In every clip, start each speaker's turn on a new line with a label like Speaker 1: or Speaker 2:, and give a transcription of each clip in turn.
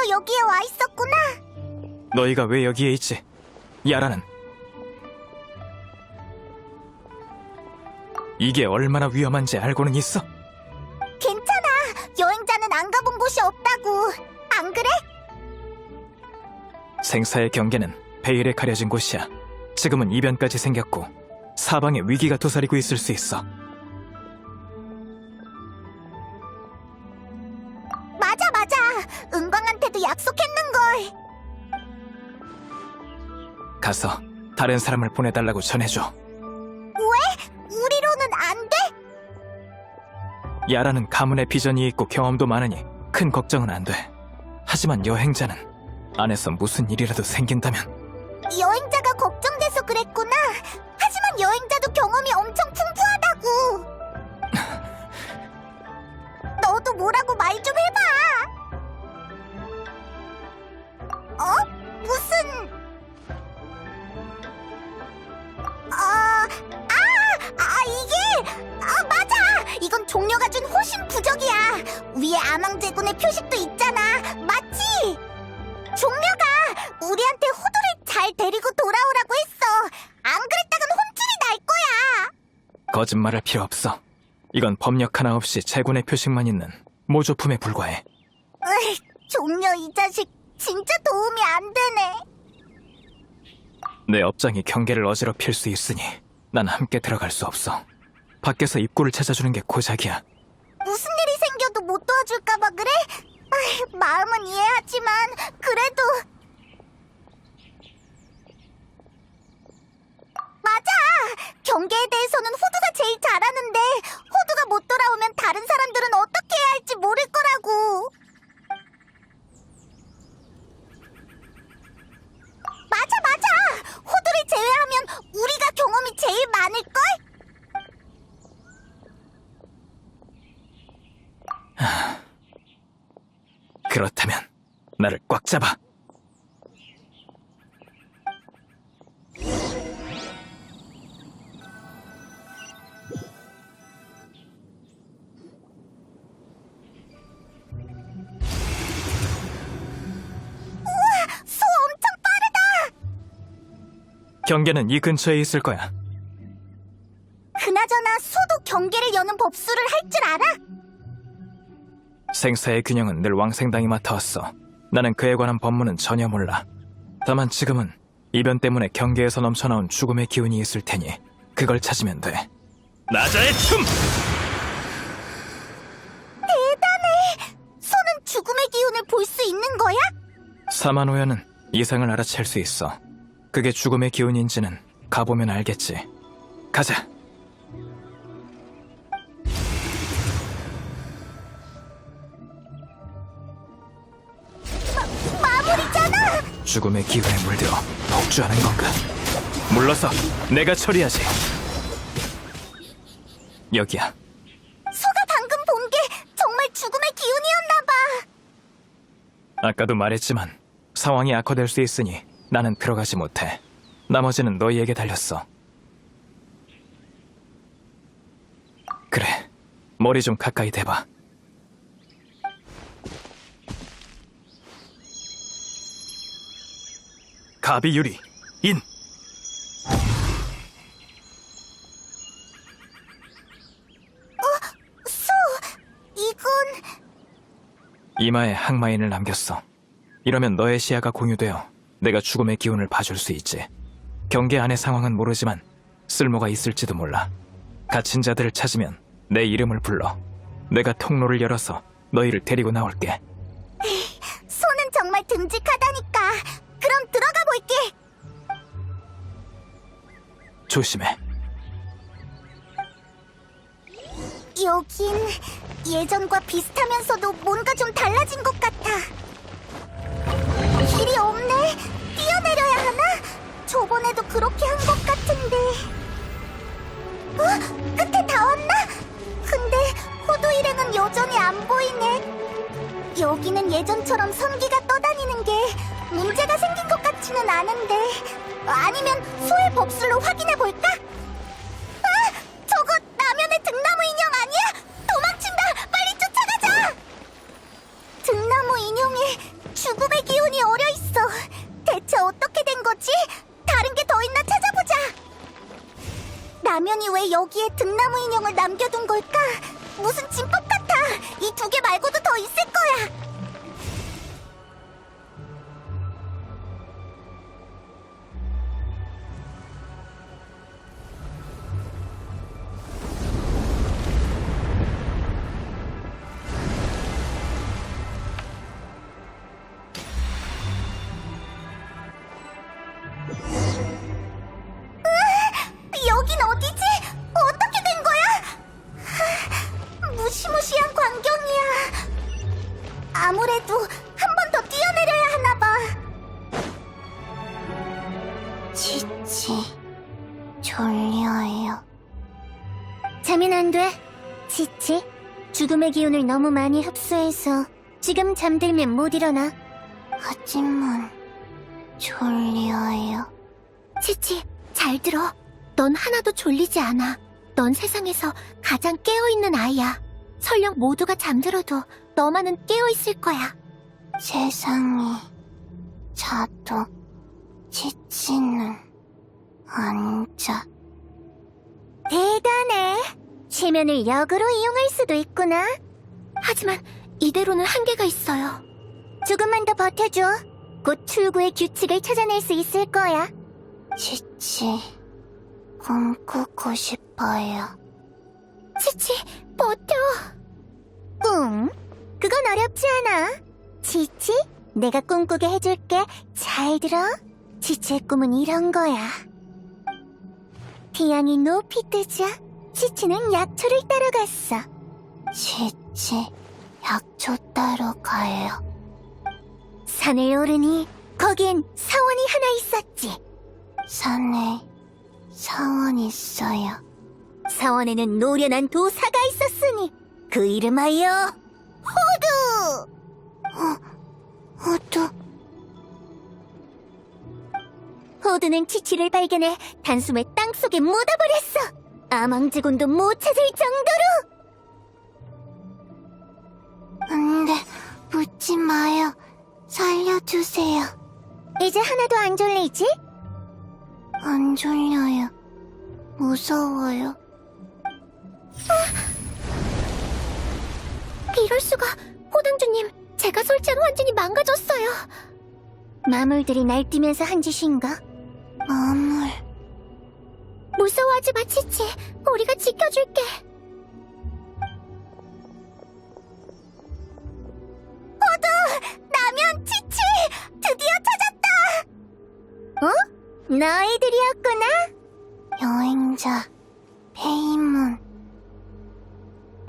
Speaker 1: 그래서 여기에 와 있었구나.
Speaker 2: 너희가 왜 여기에 있지? 야라는 이게 얼마나 위험한지 알고는 있어?
Speaker 1: 괜찮아. 여행자는 안 가본 곳이 없다고. 안 그래?
Speaker 2: 생사의 경계는 베일에 가려진 곳이야. 지금은 이변까지 생겼고 사방에 위기가 도사리고 있을 수 있어. 가서 다른 사람을 보내달라고 전해줘.
Speaker 1: 왜? 우리로는 안 돼?
Speaker 2: 야라는 가문의 비전이 있고 경험도 많으니 큰 걱정은 안 돼. 하지만 여행자는 안에서 무슨 일이라도 생긴다면
Speaker 1: 여행자가 걱정돼서 그랬구나. 하지만 여행자도 경험이 엄청 풍부하다고. 너도 뭐라고 말 좀 해봐. 어? 무슨... 종려가 준 호신 부적이야. 위에 아망제군의 표식도 있잖아. 맞지? 종려가 우리한테 호두를 잘 데리고 돌아오라고 했어. 안 그랬다간 혼쭐이 날 거야.
Speaker 2: 거짓말할 필요 없어. 이건 법력 하나 없이 제군의 표식만 있는 모조품에 불과해.
Speaker 1: 으이, 종려 이 자식 진짜 도움이 안 되네.
Speaker 2: 내 업장이 경계를 어지럽힐 수 있으니 난 함께 들어갈 수 없어. 밖에서 입구를 찾아주는 게 고작이야.
Speaker 1: 무슨 일이 생겨도 못 도와줄까봐 그래? 아이, 마음은 이해하지만 그래도 맞아. 경계에 대해서는 호두가 제일 잘하는데 호두가 못 돌아오면 다른 사람들은 어떻게 해야 할지 모를 거라고. 맞아, 맞아. 호두를 제외하면 우리가 경험이 제일 많을걸?
Speaker 2: 그렇다면 나를 꽉 잡아.
Speaker 1: 소 엄청 빠르다.
Speaker 2: 경계는 이 근처에 있을 거야.
Speaker 1: 그나저나 소도 경계를 여는 법수를 할 줄 알아?
Speaker 2: 생사의 균형은 늘 왕생당이 맡아왔어. 나는 그에 관한 법문은 전혀 몰라. 다만 지금은 이변 때문에 경계에서 넘쳐나온 죽음의 기운이 있을 테니 그걸 찾으면 돼. 나자의 춤!
Speaker 1: 대단해. 소는 죽음의 기운을 볼 수 있는 거야?
Speaker 2: 사만오야는 이상을 알아챌 수 있어. 그게 죽음의 기운인지는 가보면 알겠지. 가자. 죽음의 기운에 물들어 복주하는 건가? 물러서 내가 처리하지. 여기야.
Speaker 1: 소가 방금 본 게 정말 죽음의 기운이었나 봐.
Speaker 2: 아까도 말했지만 상황이 악화될 수 있으니 나는 들어가지 못해. 나머지는 너희에게 달렸어. 그래, 머리 좀 가까이 대봐. 가비 유리, 인!
Speaker 1: 소, 이건
Speaker 2: 이마에 항마인을 남겼어. 이러면 너의 시야가 공유되어 내가 죽음의 기운을 봐줄 수 있지. 경계 안의 상황은 모르지만 쓸모가 있을지도 몰라. 갇힌 자들을 찾으면 내 이름을 불러. 내가 통로를 열어서 너희를 데리고 나올게.
Speaker 1: 소는 정말 듬직하다니까. 그럼 들어가 볼게.
Speaker 2: 조심해.
Speaker 1: 여긴 예전과 비슷하면서도 뭔가 좀 달라진 것 같아. 여기에 등나무 인형을 남겨둔 걸까? 무슨 진법 같아. 이 두 개 말고도 더 있을 거야. 여긴 어디지? 아무래도 한 번 더 뛰어내려야 하나 봐. 지치, 졸려요. 자면 안 돼. 지치, 죽음의 기운을 너무 많이 흡수해서 지금 잠들면 못 일어나. 하지만 졸려요. 치치, 잘 들어. 넌 하나도 졸리지 않아. 넌 세상에서 가장 깨어있는 아이야. 설령 모두가 잠들어도 너만은 깨어있을 거야. 세상이 자도 지치는 앉아. 대단해. 체면을 역으로 이용할 수도 있구나. 하지만 이대로는 한계가 있어요. 조금만 더 버텨줘. 곧 출구의 규칙을 찾아낼 수 있을 거야. 지치, 꿈꾸고 싶어요. 지치, 버텨. 꿈? 그건 어렵지 않아. 지치, 내가 꿈꾸게 해줄게. 잘 들어. 지치의 꿈은 이런 거야. 태양이 높이 뜨자 지치는 약초를 따러 갔어. 지치, 약초 따러 가요. 산을 오르니 거기엔 사원이 하나 있었지. 산에 사원 있어요. 사원에는 노련한 도사가 있었으니 그 이름하여. 어, 호두. 호두는 치치를 발견해 단숨에 땅 속에 묻어버렸어. 아망제군도 못 찾을 정도로. 안돼, 묻지 마요. 살려주세요. 이제 하나도 안 졸리지? 안 졸려요. 무서워요. 이럴 수가. 호당주님, 제가 설치한 환진이 망가졌어요. 마물들이 날뛰면서 한 짓인가? 마물. 무서워하지 마, 치치. 우리가 지켜줄게. 호두! 라면 치치! 드디어 찾았다! 어? 너희들이었구나? 여행자, 페이문.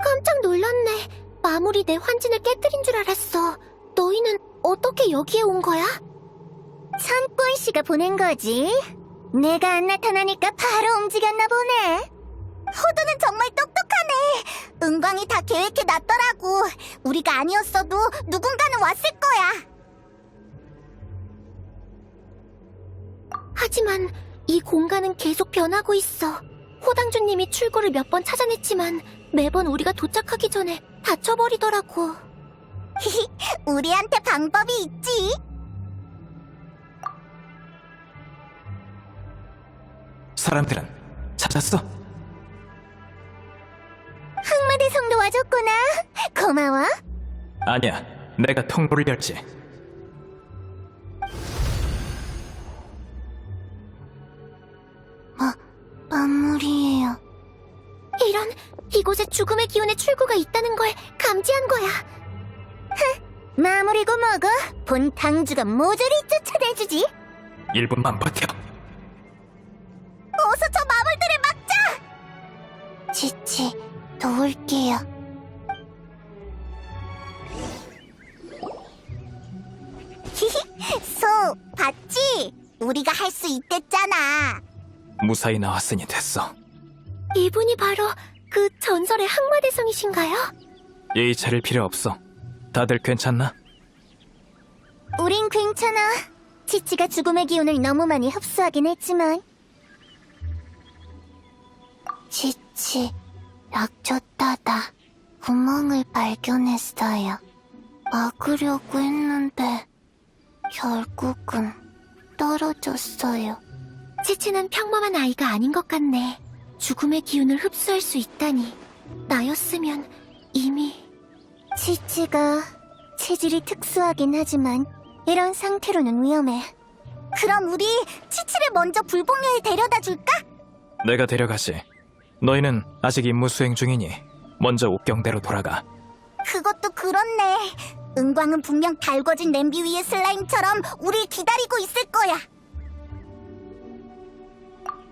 Speaker 1: 깜짝 놀랐네. 마무리 내 환진을 깨뜨린 줄 알았어. 너희는 어떻게 여기에 온 거야? 천권 씨가 보낸 거지. 내가 안 나타나니까 바로 움직였나 보네. 호두는 정말 똑똑하네. 은광이 다 계획해 놨더라고. 우리가 아니었어도 누군가는 왔을 거야. 하지만 이 공간은 계속 변하고 있어. 호당주님이 출구를 몇 번 찾아냈지만 매번 우리가 도착하기 전에 닫혀버리더라고. 우리한테 방법이 있지.
Speaker 2: 사람들은 찾았어.
Speaker 1: 흑마대 성도 와줬구나. 고마워.
Speaker 2: 아니야, 내가 통로를 열지.
Speaker 1: 마, 마무리예요. 이런, 이곳에 죽음의 기운의 출구가 있다는 걸 감지한 거야. 흥, 마무리고 뭐고, 본 당주가 모조리 쫓아내주지.
Speaker 2: 1분만 버텨.
Speaker 1: 어서 저 마물들을 막자! 지치, 도울게요. 소, 봤지? 우리가 할 수 있댔잖아.
Speaker 2: 무사히 나왔으니 됐어.
Speaker 1: 이분이 바로 그 전설의 항마대성이신가요?
Speaker 2: 예의 차릴 필요 없어. 다들 괜찮나?
Speaker 1: 우린 괜찮아. 치치가 죽음의 기운을 너무 많이 흡수하긴 했지만. 치치, 약초 따다 구멍을 발견했어요. 막으려고 했는데 결국은 떨어졌어요. 치치는 평범한 아이가 아닌 것 같네. 죽음의 기운을 흡수할 수 있다니. 나였으면 이미... 치치가 체질이 특수하긴 하지만 이런 상태로는 위험해. 그럼 우리 치치를 먼저 불복녀에 데려다 줄까?
Speaker 2: 내가 데려가지. 너희는 아직 임무 수행 중이니 먼저 옥경대로 돌아가.
Speaker 1: 그것도 그렇네. 은광은 분명 달궈진 냄비 위의 슬라임처럼 우릴 기다리고 있을 거야.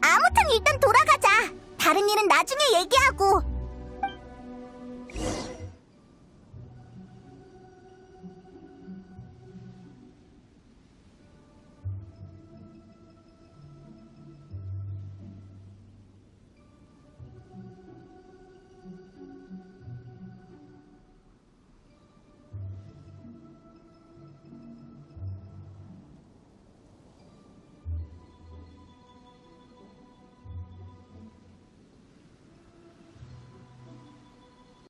Speaker 1: 아무튼 일단 돌아가자. 다른 일은 나중에 얘기하고.